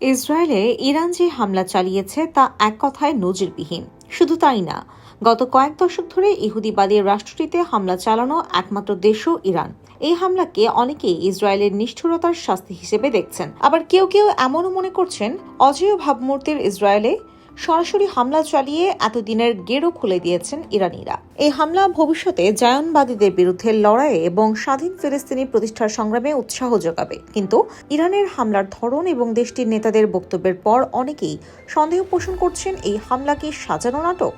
ইসরায়েলে ইরান যে হামলা চালিয়েছে তা এক কথায় নজিরবিহীন। শুধু তাই না, গত কয়েক দশক ধরে ইহুদিবাদী রাষ্ট্রটিতে হামলা চালানো একমাত্র দেশও ইরান। এই হামলাকে অনেকেই ইসরায়েলের নিষ্ঠুরতার শাস্তি হিসেবে দেখছেন। আবার কেউ কেউ এমনও মনে করছেন, অজেয় ভাবমূর্তির ইসরায়েলে সরাসরি হামলা চালিয়ে এতদিনের গেরো খুলে দিয়েছেন ইরানিরা। এই হামলা ভবিষ্যতে জায়নবাদীদের বিরুদ্ধে লড়াইয়ে এবং স্বাধীন ফিলিস্তিনি প্রতিষ্ঠার সংগ্রামে উৎসাহ যোগাবে। কিন্তু ইরানের হামলার ধরন এবং দেশটির নেতাদের বক্তব্যের পর অনেকেই সন্দেহ পোষণ করছেন, এই হামলা কি সাজানো নাটক?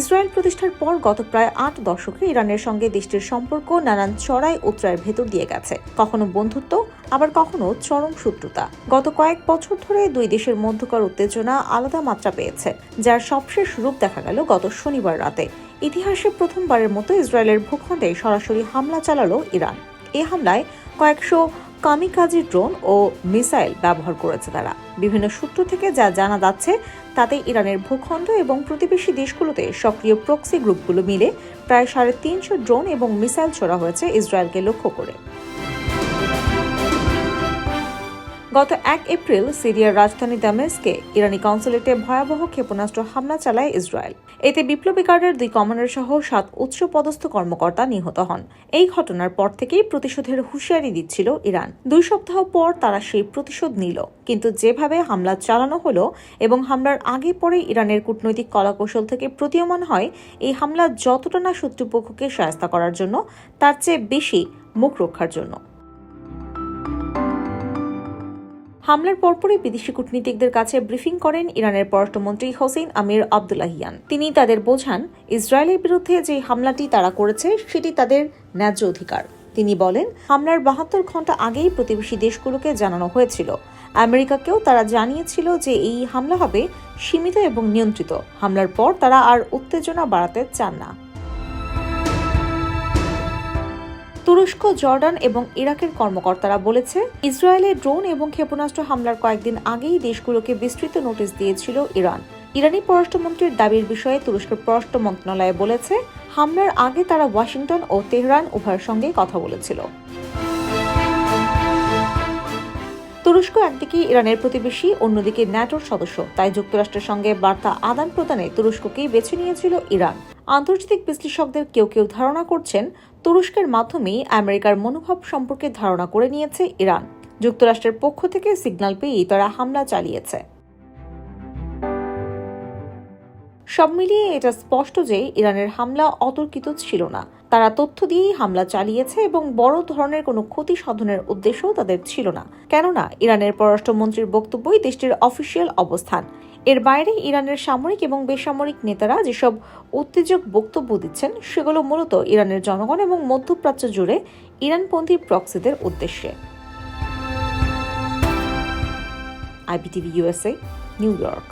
ইসরায়েল প্রতিষ্ঠার পর গত প্রায় আট দশকে ইরানের সঙ্গে দেশটির সম্পর্ক নানান চড়াই উতরায়ের ভেতর দিয়ে গেছে। কখনো বন্ধুত্ব, আবার কখনো চরম শত্রুতা। গত কয়েক বছর ধরে দুই দেশের মধ্যকার উত্তেজনা আলাদা মাত্রা পেয়েছে, যার সবশেষ রূপ দেখা গেল গত শনিবার রাতে। ইতিহাসে প্রথমবারের মতো ইসরায়েলের ভূখণ্ডে সরাসরি হামলা চালালো ইরান। এ হামলায় কয়েকশো কামিকাজি ড্রোন ও মিসাইল ব্যবহার করেছে তারা। বিভিন্ন সূত্র থেকে যা জানা যাচ্ছে, তাতে ইরানের ভূখণ্ড এবং প্রতিবেশী দেশগুলোতে সক্রিয় প্রক্সি গ্রুপগুলো মিলে প্রায় সাড়ে তিনশো ড্রোন এবং মিসাইল ছোড়া হয়েছে ইসরায়েলকে লক্ষ্য করে। গত এক এপ্রিল সিরিয়ার রাজধানী দামেস্কে ইরানি কনসুলেটে ভয়াবহ ক্ষেপণাস্ত্র হামলা চালায় ইসরায়েল। এতে বিপ্লবী গার্ডের দুই কমান্ডার সহ সাত উচ্চ পদস্থ কর্মকর্তা নিহত হন। এই ঘটনার পর থেকেই প্রতিশোধের হুঁশিয়ারি দিচ্ছিল ইরান। দুই সপ্তাহ পর তারা সেই প্রতিশোধ নিল। কিন্তু যেভাবে হামলা চালানো হলো এবং হামলার আগে পরে ইরানের কূটনৈতিক কলাকৌশল থেকে প্রতীয়মান হয়, এই হামলা যতটা না শত্রুপক্ষকে সহায়তা করার জন্য, তার চেয়ে বেশি মুখ রক্ষার জন্য। হামলার পরপরই বিদেশি কূটনীতিকদের কাছে ব্রিফিং করেন ইরানের পররাষ্ট্রমন্ত্রী হোসেন আমির আবদুল্লাহিয়ান। তিনি তাদের বোঝান, ইসরায়েলের বিরুদ্ধে যে হামলাটি তারা করেছে, সেটি তাদের ন্যায্য অধিকার। তিনি বলেন, হামলার বাহাত্তর ঘণ্টা আগেই প্রতিবেশী দেশগুলোকে জানানো হয়েছিল। আমেরিকাকেও তারা জানিয়েছিল যে এই হামলা হবে সীমিত এবং নিয়ন্ত্রিত। হামলার পর তারা আর উত্তেজনা বাড়াতে চান না। তুরস্ক, জর্ডান এবং ইরাকের কর্মকর্তারা বলেছে, ইসরায়েলে ড্রোন এবং ক্ষেপণাস্ত্র হামলার কয়েকদিন আগেই দেশগুলোকে বিস্তৃত নোটিশ দিয়েছিল ইরান। ইরানি পররাষ্ট্রমন্ত্রীর দাবির বিষয়ে তুরস্কের পররাষ্ট্র মন্ত্রণালয় বলেছে, হামলার আগে তারা ওয়াশিংটন ও তেহরান উভয়ের সঙ্গে কথা বলেছিল। তুরস্ক একদিকে ইরানের প্রতিবেশী, অন্যদিকে ন্যাটোর সদস্য। তাই যুক্তরাষ্ট্রের সঙ্গে বার্তা আদান প্রদানে তুরস্ককেই বেছে নিয়েছিল ইরান। আন্তর্জাতিক বিশ্লেষকদের কেউ কেউ ধারণা করছেন তুরস্কের মাধ্যমেই আমেরিকার মনোভাব সম্পর্কে ধারণা করে নিয়েছে ইরান। যুক্তরাষ্ট্রের পক্ষ থেকে সিগন্যাল পেয়েই তারা হামলা চালিয়েছে। সব মিলিয়ে এটা স্পষ্ট যে ইরানের হামলা অতর্কিত ছিল না। তারা তথ্য দিয়েই হামলা চালিয়েছে এবং বড় ধরনের কোনো ক্ষতি সাধনের উদ্দেশ্যও তাদের ছিল না। কেননা, ইরানের পররাষ্ট্রমন্ত্রীর বক্তব্যই দেশটির অফিসিয়াল অবস্থান। এর বাইরে ইরানের সামরিক এবং বেসামরিক নেতারা যেসব উত্তেজক বক্তব্য দিচ্ছেন, সেগুলো মূলত ইরানের জনগণ এবং মধ্যপ্রাচ্য জুড়ে ইরানপন্থী প্রক্সিদের উদ্দেশ্যে। IBTV USA New York.